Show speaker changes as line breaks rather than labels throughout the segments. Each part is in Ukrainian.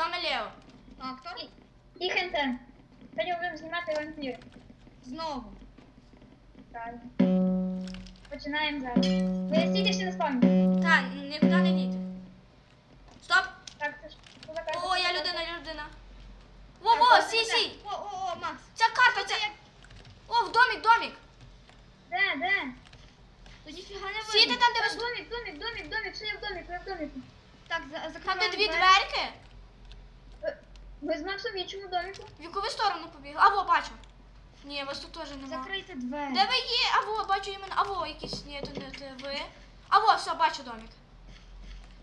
вами Лео.
Актор?
І Хентен. Сьогодні будемо знімати вампір.
Знову.
Правильно. Починаємо зараз. Ви стійте всі на спавні.
Та, нікуди не йдіть. Стоп!
Так, це ж карта?
О, я людина, людина. Во, во, сі, сі!
О, о, о, Макс.
Ця карта, ця... О, в домик, домик.
Де, де?
Та ніфіга не
Сіти
видно.
там, де ви...
домик, домик, домик, домик, що я в домик, я в домику.
Так, за-
Там,
закриваємо
де дві дверки.
Ви з в іншому домику?
В яку ви сторону побігли? А, во, бачу. Ні, вас тут теж нема.
Закрийте двері.
Де ви є? А во, бачу іменно. А во, якісь, ні, то не те ви. А во, все, бачу домик.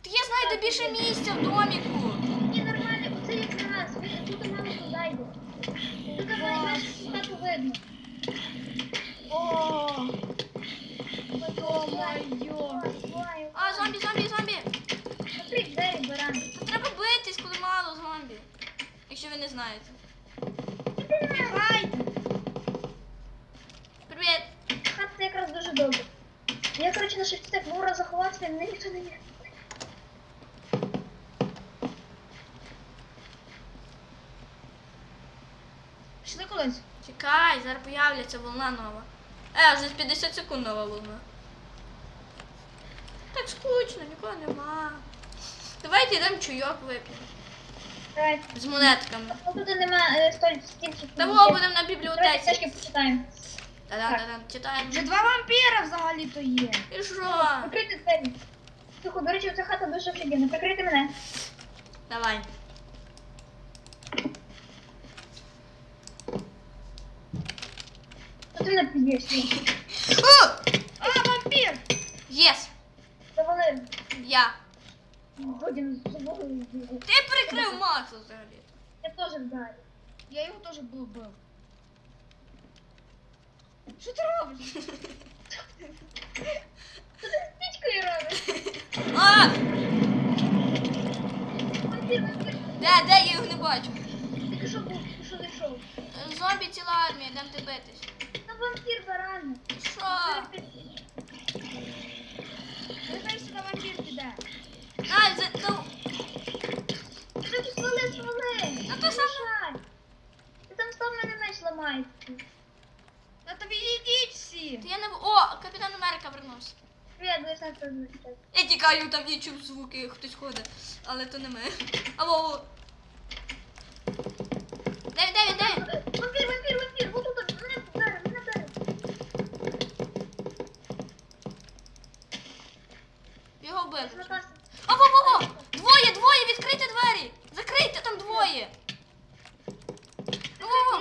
Та я знаю, де більше місця в доміку.
Ні, нормально, оце якраз. Ви тут мало зайде. Тут якраз хату видно.
О,
Ой,
ой.
ой,
А, зомбі, зомбі, зомбі.
Відкрий двері, баран.
Та треба битись, коли мало зомбі. Знаєте.
Бігайте.
Привіт.
Хат це якраз дуже добре. Я, коротше, на шифті так вора заховався, мене ніхто не є.
Пішли кудись.
Чекай, зараз появляться волна нова. Е, вже 50 секунд нова волна. Так скучно, нікого нема. Давайте йдемо чайок вип'ємо.
Давай.
З монетками.
Ну, тут нема столь стільчиків.
Та во, будемо на бібліотеці.
стежки почитаємо.
Та-да-да-да, читаємо.
Вже два вампіра взагалі-то є.
І що?
Закрийте двері. Слухай, до речі, ця хата дуже офігенна. Прикрийте мене.
Давай.
Що ти мене під'єш?
А, вампір!
Єс!
Завалив.
Я.
Годін з собою.
Ти прикрив Макса взагалі.
Я теж вдарю.
Я його теж бив бив. Що ти робиш?
Що ти з пічкою робиш?
А!
Вампір, вампір.
Де, де я його не бачу?
Тільки що був, тільки що зайшов.
Зомбі ціла армія, йдемо ти битись.
Та вампір баране.
Що?
Нехай сюди вампір піде.
Ай, за... ну,
Ти тут свали, свали.
Ну, то сам-
Мішай. Ти там став мене меч ламається.
Та тобі йдіть всі.
Та я не... в- О, Капітан Америка вернувся.
Привіт, будеш на це звучати.
Я тікаю, там я чув звуки, хтось ходить. Але то не ми. Алло. Де де де?
Вампір, вампір, вампір. Вот тут, мене вдарив, мене вдарив.
Його вбили.
Змотався.
А, во, во, во! Двоє, двоє, відкрийте двері! Закрийте, там двоє! О,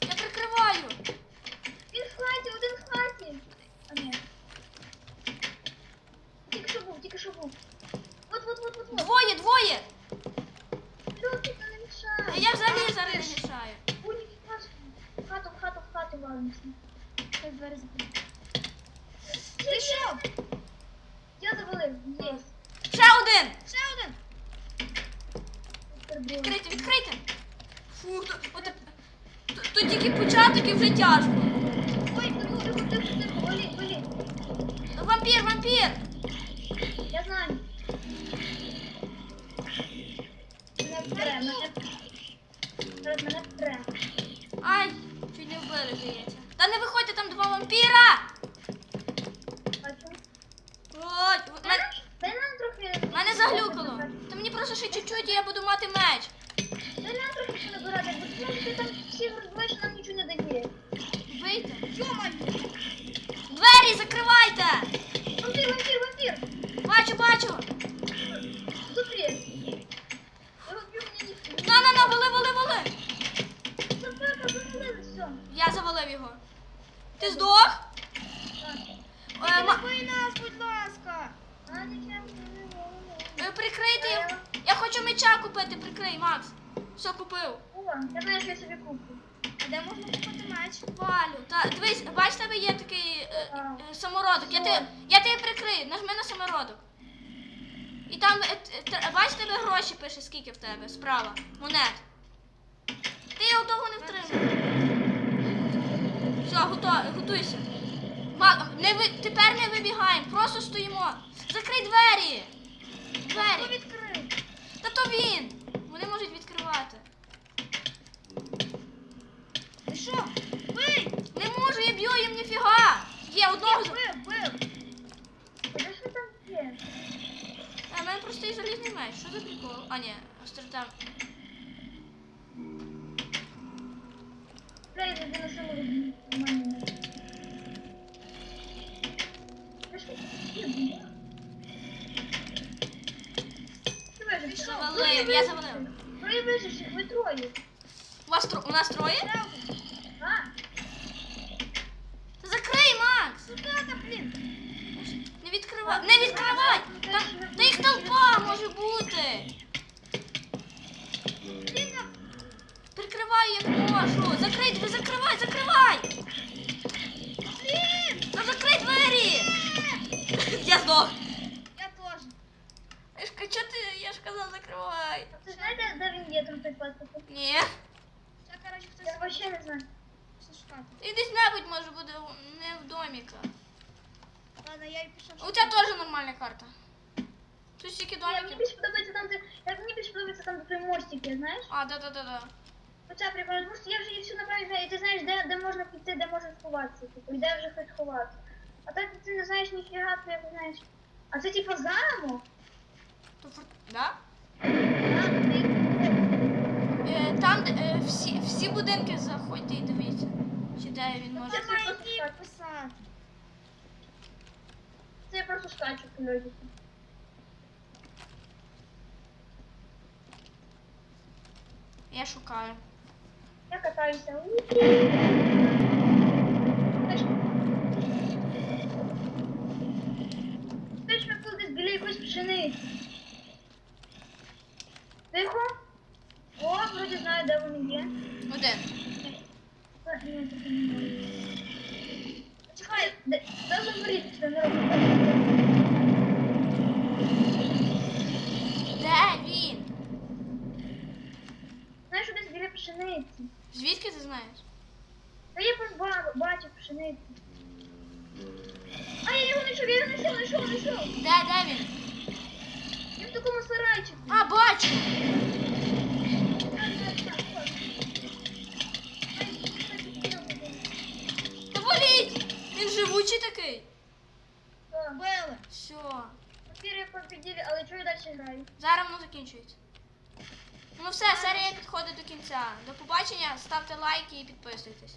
я прикриваю!
Він в хаті, один в хаті. А ні. Тільки що був. Вот, вот, вот, вот, вот.
Двоє, двоє!
Люди, не мішай.
Я взагалі зараз не мішаю.
Будь в хату, в хату, в хату валимося.
Хай двері закрили.
Ти що? Я завалив. Єс.
Ще один!
Ще один.
Відкрийте, відкрийте! Фу, то, от, тут, тут тільки початок і вже тяжко.
Ой, тихо, тихо, тихо, тихо, вали, вали.
Вампір, вампір!
Я знаю. Мене втре, мене Зараз мене втре.
Ай, чуть не вбили, здається. Та не виходьте, там два вампіра!
Бачу.
Ой, в мене,
Дай нам трохи.
мене заглюкало. Та мені просто ще чуть-чуть і я буду мати меч.
Дай нам трохи ще набирати, бо ти там всі розбиваєш, нам нічого не дає.
Вийте.
Йомай.
Двері закривайте!
Вампір, вампір, вампір!
Бачу, бачу!
Мені не
На, на, на, вали, вали, вали!
Запека, завалили все.
Я завалив його. Ти здох? Е, ма-
Ви нас, будь ласка.
А, нічого не вивалили.
е, прикрийте хочу меча купити, прикрий, Макс. Все купив.
О, я знаю, собі куплю.
А де можна купити меч?
Валю. Та дивись, бач, тебе є такий е, е, самородок. Я, ти, я тебе прикрию, нажми на самородок. І там, е, т- бач, тебе гроші пише, скільки в тебе, справа. Монет. Ти його довго не втримав. Все, готов, готуйся. Ма, не ви, тепер не вибігаємо, просто стоїмо. Закрий двері
він!
Вони
можуть
відкривати. Ти що? Бий! Не можу, я б'ю їм ніфіга! Є одного. з-
Бив, бив!
Куди ж там є?
А, в мене простий залізний меч. Що за прикол? А, ні, острота.
Це я тобі на село від мене.
Ти
що?
Завалив, я завалив.
Троє виживших, ви троє.
У вас тро... у нас троє?
А?
Та закрий, Макс!
Та, блін.
Не відкривай! Не відкривай! Там, та їх толпа може бути!
Блін,
Прикривай як можу! Закрий двері, закривай, закривай!
блін.
Та закрий двері! Я здох!
Я теж.
Я ж ка- чо ти, я ж казав, закривай!
А ти знаєте, де він є там той паспорт?
Ні.
Це, коротше, хтось
Я вообще не знаю.
Все шукати.
Ти десь небудь може буде доміка.
Ладно, я пішов.
У тебе теж нормальна карта. Тут стільки
Ні, мені
домиків.
більше подобається там, де... Як мені більше подобається там, де той мостик знаєш?
А, да-да-да-да.
Оце прикольно, тому що я вже їх всю направив знаю, і ти знаєш, де, де можна піти, де можна сховатися, типу, і де вже хоч ховатися. А так ти не знаєш ніфіга, ти як знаєш. А це типу замок?
То фор- Да?
Ти...
Е, там де, е, всі, всі будинки заходьте і дивіться. Чи де він може.
Це має йти писати.
Це я просто скачу по льоді.
Я шукаю.
Я катаюся Знаєш, ми були десь біля якоїсь пшениці. Тихо. О, вроді знаю, де вони є.
Один.
Е, ні, тут немає. Чекай, де, де це не.
Де він?
Знаєш, десь біля пшениці.
Звідки ти знаєш?
Та я просто бачив пшеницю. А, я його знайшов, я його знайшов, знайшов, знайшов.
Де, де він?
Він в такому сарайчику.
А, бачу! Та боліть! Він живучий такий.
Так.
Били.
Все.
Папір я побіділі, але чого я далі граю?
Зараз воно закінчується. Ну все, серія підходить до кінця. До побачення, ставте лайки і підписуйтесь.